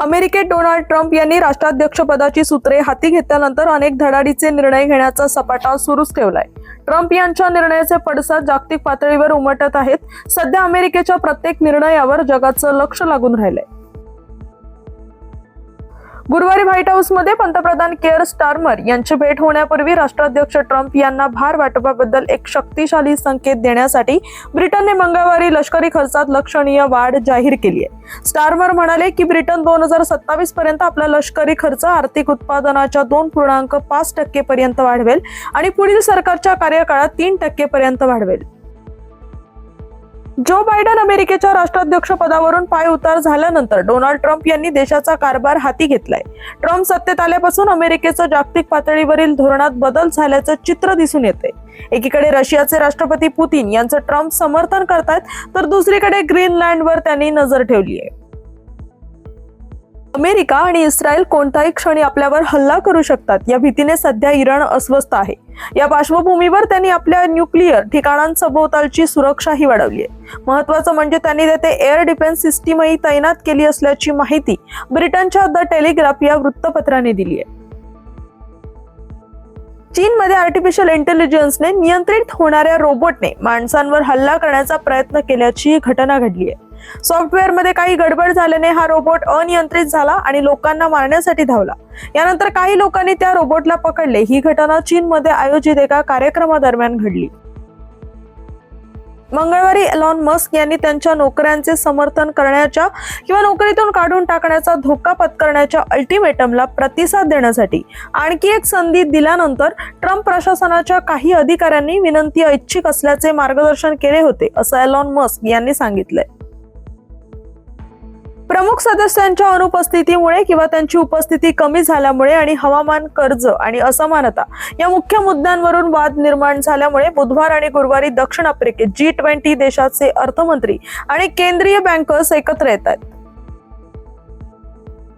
अमेरिकेत Donald Trump यांनी राष्ट्राध्यक्षपदाची सूत्रे हाती घेतल्यानंतर अनेक धडाडीचे निर्णय घेण्याचा सपाटा सुरूच ठेवलाय. ट्रम्प यांच्या निर्णयाचे पडसाद जागतिक पातळीवर उमटत आहेत. सध्या अमेरिकेच्या प्रत्येक निर्णयावर जगाचं लक्ष लागून राहिलंय. गुरुवारी व्हाईट हाऊसमध्ये पंतप्रधान केअर स्टार्मर यांची भेट होण्यापूर्वी राष्ट्राध्यक्ष ट्रम्प यांना भार वाटपाबद्दल एक शक्तिशाली संकेत देण्यासाठी ब्रिटनने मंगळवारी लष्करी खर्चात लक्षणीय वाढ जाहीर केली आहे. स्टार्मर म्हणाले की ब्रिटन दोन हजार सत्तावीस पर्यंत आपला लष्करी खर्च आर्थिक उत्पादनाच्या दोन पूर्णांक पाच टक्के पर्यंत वाढवेल आणि पुढील सरकारच्या कार्यकाळात तीन टक्के पर्यंत वाढवेल. जो बायडन अमेरिकेच्या राष्ट्राध्यक्ष पदावरून पाय उतार झाल्यानंतर डोनाल्ड ट्रम्प यांनी देशाचा कारभार हाती घेतलाय. ट्रम्प सत्तेत आल्यापासून अमेरिकेचं जागतिक पातळीवरील धोरणात बदल झाल्याचं चित्र दिसून येते एकीकडे रशियाचे राष्ट्रपती पुतीन यांचं ट्रम्प समर्थन करतायत तर दुसरीकडे ग्रीनलँडवर त्यांनी नजर ठेवली आहे अमेरिका आणि इस्रायल कोणत्याही क्षणी आपल्यावर हल्ला करू शकतात. या भीतीने सध्या इराण अस्वस्थ आहे. या पार्श्वभूमीवर त्यांनी आपल्या न्यूक्लिअर ठिकाणांसभोवतालची सुरक्षाही वाढवली आहे. महत्वाचं म्हणजे त्यांनी तेथे एअर डिफेन्स सिस्टीमही तैनात केली असल्याची माहिती ब्रिटनच्या द टेलिग्राफ या वृत्तपत्राने दिली आहे. चीनमध्ये आर्टिफिशियल इंटेलिजन्सने नियंत्रित होणाऱ्या रोबोटने माणसांवर हल्ला करण्याचा प्रयत्न केल्याची घटना घडली आहे. सॉफ्टवेअरमध्ये काही गडबड झाल्याने हा रोबोट अनियंत्रित झाला आणि लोकांना मारण्यासाठी धावला. यानंतर काही लोकांनी त्या रोबोटला पकडले. ही घटना चीनमध्ये आयोजित एका कार्यक्रमादरम्यान घडली. मंगळवारी एलॉन मस्क यांनी त्यांच्या नोकऱ्यांचे समर्थन करण्याच्या किंवा नोकरीतून काढून टाकण्याचा धोका पत्करण्याच्या अल्टिमेटमला प्रतिसाद देण्यासाठी आणखी एक संधी दिल्यानंतर ट्रम्प प्रशासनाच्या काही अधिकाऱ्यांनी विनंती ऐच्छिक असल्याचे मार्गदर्शन केले होते असं एलॉन मस्क यांनी सांगितलंय. प्रमुख सदस्यांच्या अनुपस्थितीमुळे किंवा त्यांची उपस्थिती कमी झाल्यामुळे आणि हवामान कर्ज आणि असमानता या मुख्य मुद्द्यांवरून वाद निर्माण झाल्यामुळे बुधवार आणि गुरुवारी दक्षिण आफ्रिकेत जी ट्वेंटी देशाचे अर्थमंत्री आणि केंद्रीय बँकर्स एकत्र येत आहेत.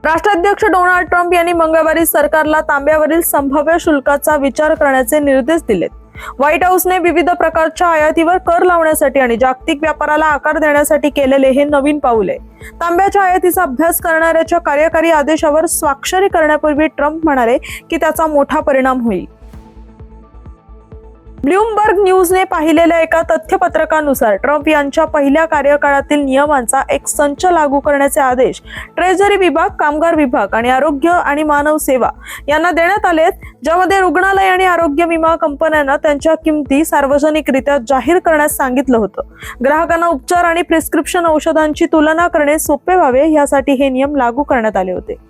राष्ट्राध्यक्ष डोनाल्ड ट्रम्प यांनी मंगळवारी सरकारला तांब्यावरील संभाव्य शुल्काचा विचार करण्याचे निर्देश दिलेत. व्हाईट हाऊसने विविध प्रकारच्या आयातीवर कर लावण्यासाठी आणि जागतिक व्यापाराला आकार देण्यासाठी केलेले हे नवीन पाऊल आहे. तांब्याच्या आयातीचा अभ्यास करणाऱ्याच्या कार्यकारी आदेशावर स्वाक्षरी करण्यापूर्वी ट्रम्प म्हणाले की त्याचा मोठा परिणाम होईल. ब्लूमबर्ग न्यूजने पाहिलेल्या एका तथ्यपत्रकानुसार ट्रम्प यांच्या पहिल्या कार्यकाळातील नियमांचा एक संच लागू करण्याचे आदेश ट्रेझरी विभाग कामगार विभाग आणि आरोग्य आणि मानव सेवा यांना देण्यात आले ज्यामध्ये रुग्णालय आणि आरोग्य विमा कंपन्यांना त्यांच्या किमती सार्वजनिकरित्या जाहीर करण्यास सांगितलं होतं. ग्राहकांना उपचार आणि प्रिस्क्रिप्शन औषधांची तुलना करणे सोपे व्हावे यासाठी हे नियम लागू करण्यात आले होते.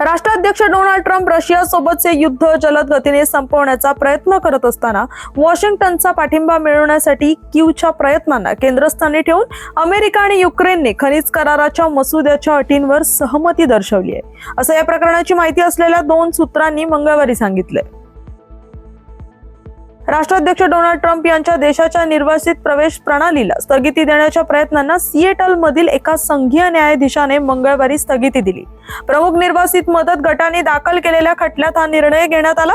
राष्ट्राध्यक्ष डोनाल्ड ट्रम्प रशिया सोबतचे युद्ध जलद गतीने संपवण्याचा प्रयत्न करत असताना वॉशिंग्टनचा पाठिंबा मिळवण्यासाठी क्यूच्या प्रयत्नांना केंद्रस्थानी ठेवून अमेरिका आणि युक्रेनने खनिज कराराच्या मसुद्याच्या अटींवर सहमती दर्शवली आहे. असं या प्रकरणाची माहिती असलेल्या दोन सूत्रांनी मंगळवारी सांगितलंय. राष्ट्राध्यक्ष डोनाल्ड ट्रम्प यांच्या देशाच्या निर्वासित प्रवेश प्रणालीला स्थगिती देण्याच्या प्रयत्नांना सिएटल मधील एका संघीय न्यायाधीशाने मंगळवारी स्थगिती दिली. प्रमुख निर्वासित मदत गटाने दाखल केलेल्या खटल्यात हा निर्णय घेण्यात आला.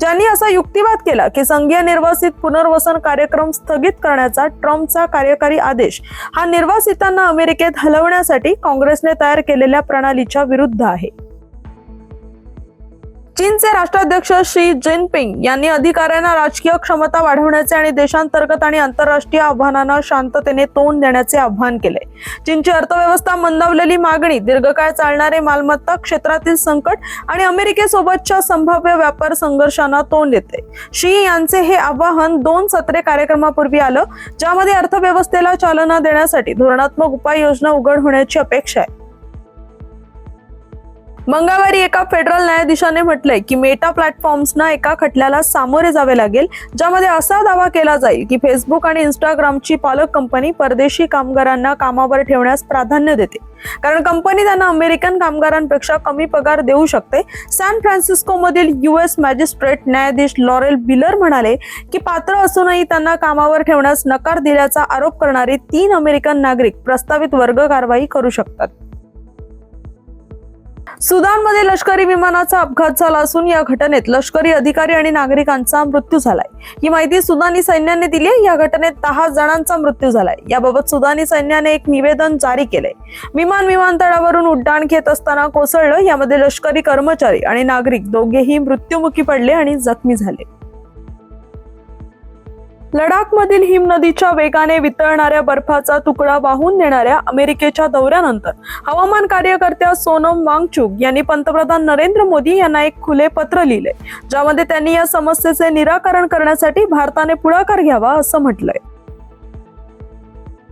ज्यांनी असा युक्तिवाद केला की संघीय निर्वासित पुनर्वसन कार्यक्रम स्थगित करण्याचा ट्रम्पचा कार्यकारी आदेश हा निर्वासितांना अमेरिकेत हलवण्यासाठी काँग्रेसने तयार केलेल्या प्रणालीच्या विरुद्ध आहे. चीनचे राष्ट्राध्यक्ष शी जिनपिंग यांनी अधिकाऱ्यांना राजकीय क्षमता वाढवण्याचे आणि देशांतर्गत आणि आंतरराष्ट्रीय आव्हानांना शांततेने तोंड देण्याचे आवाहन केले. चीनची अर्थव्यवस्था मंदावलेली मागणी दीर्घकाळ चालणारे मालमत्ता क्षेत्रातील संकट आणि अमेरिकेसोबतच्या संभाव्य व्यापार संघर्षांना तोंड देते. शी यांचे हे आवाहन दोन सत्रे कार्यक्रमापूर्वी आलं ज्यामध्ये अर्थव्यवस्थेला चालना देण्यासाठी धोरणात्मक उपाययोजना उघड होण्याची अपेक्षा आहे. मंगळवारी एका फेडरल न्यायाधीशाने म्हटलंय की मेटा प्लॅटफॉर्म्सना एका खटल्याला सामोरे जावे लागेल ज्यामध्ये असा दावा केला जाईल की फेसबुक आणि इंस्टाग्रामची पालक कंपनी परदेशी कामगारांना कामावर ठेवण्यास प्राधान्य देते. कारण कंपनी त्यांना अमेरिकन कामगारांपेक्षा कमी पगार देऊ शकते. सॅन फ्रान्सिस्को मधील युएस मॅजिस्ट्रेट न्यायाधीश लॉरेल बिलर म्हणाले की पात्र असूनही त्यांना कामावर ठेवण्यास नकार दिल्याचा आरोप करणारे तीन अमेरिकन नागरिक प्रस्तावित वर्ग कारवाई करू शकतात. सुदानमध्ये लष्करी विमानाचा अपघात झाला असून या घटनेत लष्करी अधिकारी आणि नागरिकांचा मृत्यू झालाय. ही माहिती सुदानी सैन्याने दिली आहे. या घटनेत दहा जणांचा मृत्यू झालाय. याबाबत सुदानी सैन्याने एक निवेदन जारी केलंय. विमान विमानतळावरून उड्डाण घेत असताना कोसळलं. यामध्ये लष्करी कर्मचारी आणि नागरिक दोघेही मृत्युमुखी पडले आणि जखमी झाले. लडाखमधील हिमनदीच्या वेगाने वितळणाऱ्या बर्फाचा तुकडा वाहून नेणाऱ्या अमेरिकेच्या दौऱ्यानंतर हवामान कार्यकर्त्या सोनम वांगचुक यांनी पंतप्रधान नरेंद्र मोदी यांना एक खुले पत्र लिहिले ज्यामध्ये त्यांनी या समस्येचे निराकरण करण्यासाठी भारताने पुढाकार घ्यावा असं म्हटलंय.